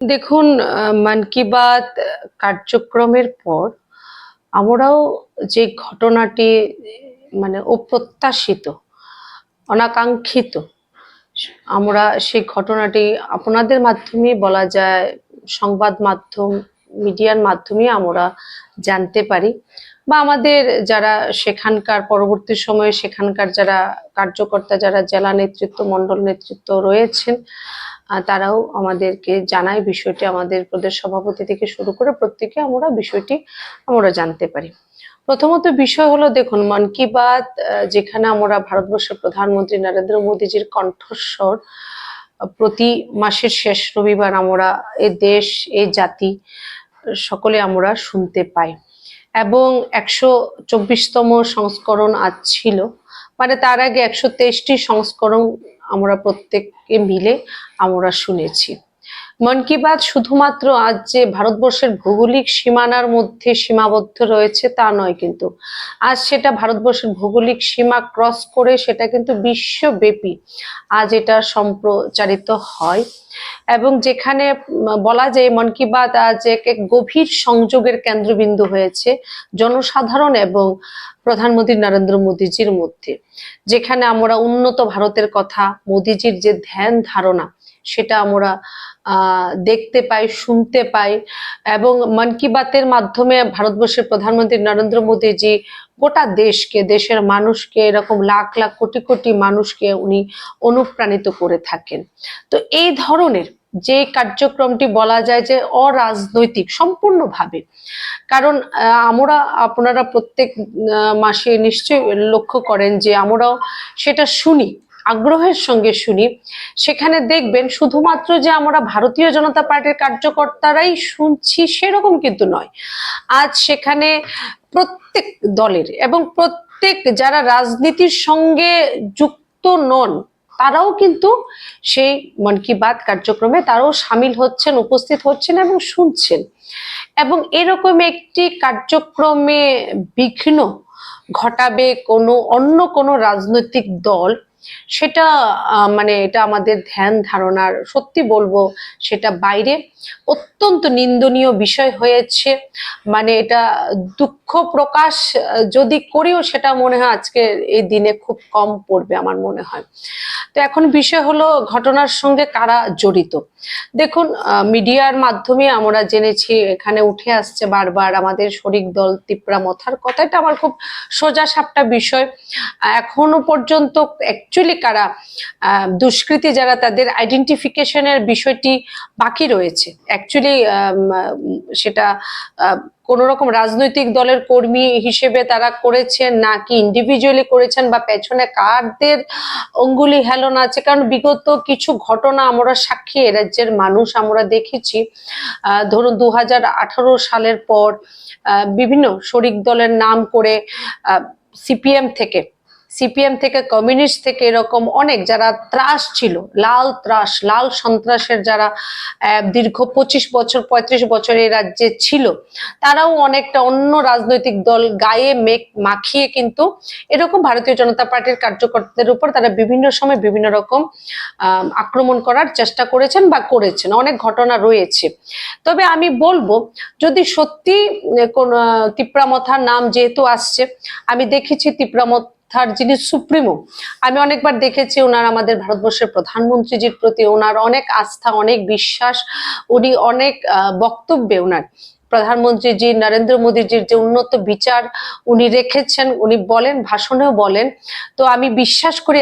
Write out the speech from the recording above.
দেখুন মন কি বাত কার্যক্রমের পর আমরাও যে ঘটনাটি মানে অপ্রত্যাশিত, অনাকাঙ্ক্ষিত, আমরা সেই ঘটনাটি আপনাদের মাধ্যমে বলা যায়, সংবাদ মাধ্যম, মিডিয়ার মাধ্যমে আমরা জানতে পারি। বা আমাদের যারা সেখানকার, পরবর্তী সময়ে সেখানকার যারা কার্যকর্তা, যারা জেলা নেতৃত্ব মণ্ডল নেতৃত্ব রয়েছেন তারাও আমাদেরকে জানায় বিষয়টি আমাদের প্রদেশ সভাপতি থেকে শুরু করে প্রত্যেকে আমরা বিষয়টি আমরা জানতে পারি। প্রথমত বিষয় হলো দেখুন, মন কি বাত যেখানে আমরা ভারতবর্ষের প্রধানমন্ত্রী নরেন্দ্র মোদীজির কণ্ঠস্বর প্রতি মাসের শেষ রবিবার আমরা এ দেশ, এ জাতি, সকলে আমরা শুনতে পাই। এবং একশো চব্বিশতম সংস্করণ আজ ছিল। মানে তার আগে একশো তেইশটি সংস্করণ আমরা প্রত্যেককে মিলে আমরা শুনেছি। মন কি বাত শুধুমাত্র আজ যে ভারতবর্ষের ভৌগোলিক সীমানার মধ্যে সীমাবদ্ধ রয়েছে তা নয় কিন্তু। আজ সেটা ভারতবর্ষের ভৌগোলিক সীমা ক্রস করে সেটা কিন্তু বিশ্বব্যাপী আজ এটা সম্প্রচারিত হয়। এবং যেখানে বলা যায় মন কি বাত আজ এক এক গভীর সংযোগের কেন্দ্রবিন্দু হয়েছে জনসাধারণ এবং প্রধানমন্ত্রী নরেন্দ্র মোদীজির মধ্যে। যেখানে আমরা উন্নত ভারতের কথা, মোদীজির যে ধ্যান ধারণা সেটা আমরা দেখতে পাই, শুনতে পাই। এবং মন কি বাতের মাধ্যমে ভারতবর্ষের প্রধানমন্ত্রী নরেন্দ্র মোদীজি গোটা দেশকে, দেশের মানুষকে, এরকম লাখ লাখ, কোটি কোটি মানুষকে উনি অনুপ্রাণিত করে থাকেন। তো এই ধরনের যে কার্যক্রমটি বলা যায় যে অরাজনৈতিক, সম্পূর্ণভাবে। কারণ আমরা আপনারা প্রত্যেক মাসে নিশ্চয়ই লক্ষ্য করেন যে আমরাও সেটা শুনি। আগ্রহের সঙ্গে শুনি। সেখানে দেখবেন শুধুমাত্র যে আমরা ভারতীয় জনতা পার্টির কার্যকর্তারাই শুনছি সেরকম কিন্তু নয়। আজ সেখানে প্রত্যেক দলের এবং প্রত্যেক যারা রাজনীতির সঙ্গে যুক্ত নন, তারাও কিন্তু সেই মন কি বাত কার্যক্রমে তারাও সামিল হচ্ছেন, উপস্থিত হচ্ছেন এবং শুনছেন। এবং এরকম একটি কার্যক্রমে বিঘ্ন ঘটাবে কোনো অন্য কোনো রাজনৈতিক দল সেটা মানে এটা আমাদের ধ্যান ধারণার, সত্যি বলব সেটা বাইরে। অত্যন্ত নিন্দনীয় বিষয় হয়েছে। মানে এটা দুঃখ প্রকাশ যদি করিও সেটা মনে হয় আজকে এই দিনে খুব কম পড়বে আমার মনে হয়। তো এখন বিষয় হলো ঘটনার সঙ্গে কারা জড়িত? দেখুন মিডিয়ার মাধ্যমে আমরা জেনেছি, এখানে উঠে আসছে বারবার আমাদের শরিক দল তিপ্রা মথার কথা। এটা আমার খুব সোজা সাপটা বিষয়। এখনও পর্যন্ত অ্যাকচুয়ালি কারা দুষ্কৃতী যারা তাদের আইডেন্টিফিকেশনের বিষয়টি বাকি রয়েছে। অ্যাকচুয়ালি সেটা কোনো রকম রাজনৈতিক দলের কর্মী হিসেবে তারা করেছেন নাকি ইন্ডিভিজুয়ালি করেছেন বা পেছনে কারদের অঙ্গুলি হেলন আছে? কারণ বিগত কিছু ঘটনা আমরা সাক্ষী রাজ্যের মানুষ আমরা দেখেছি। ধরুন দু হাজার আঠারো সালের পর বিভিন্ন শরিক দলের নাম করে সিপিএম থেকে সিপিএম থেকে, কমিউনিস্ট থেকে এরকম অনেক যারা ত্রাস ছিল, লাল ত্রাস, লাল সন্ত্রাসের যারা দীর্ঘ পঁচিশ বছর, পঁয়ত্রিশ বছর এই রাজ্যে ছিল, তারাও অনেকটা অন্য রাজনৈতিক দল গায়ে মেক, মাখিয়ে কিন্তু এরকম ভারতীয় জনতা পার্টির কার্যকর্তাদের উপর তারা বিভিন্ন সময় বিভিন্ন রকম আক্রমণ করার চেষ্টা করেছেন বা করেছেন। অনেক ঘটনা রয়েছে। তবে আমি বলব, যদি সত্যি কোন, তিপ্রামথার নাম যেহেতু আসছে, আমি দেখেছি তিপ্রামথার যিনি সুপ্রিমো, আমি অনেকবার দেখেছি ওনার আমাদের ভারতবর্ষের প্রধানমন্ত্রীজির প্রতি ওনার অনেক আস্থা, অনেক বিশ্বাস, উনি অনেক বক্তব্যে ওনার প্রধানমন্ত্রীজি, নরেন্দ্র মোদীজির যে উন্নত বিচার উনি রেখেছেন, উনি বলেন, ভাষণেও বলেন। তো আমি বিশ্বাস করি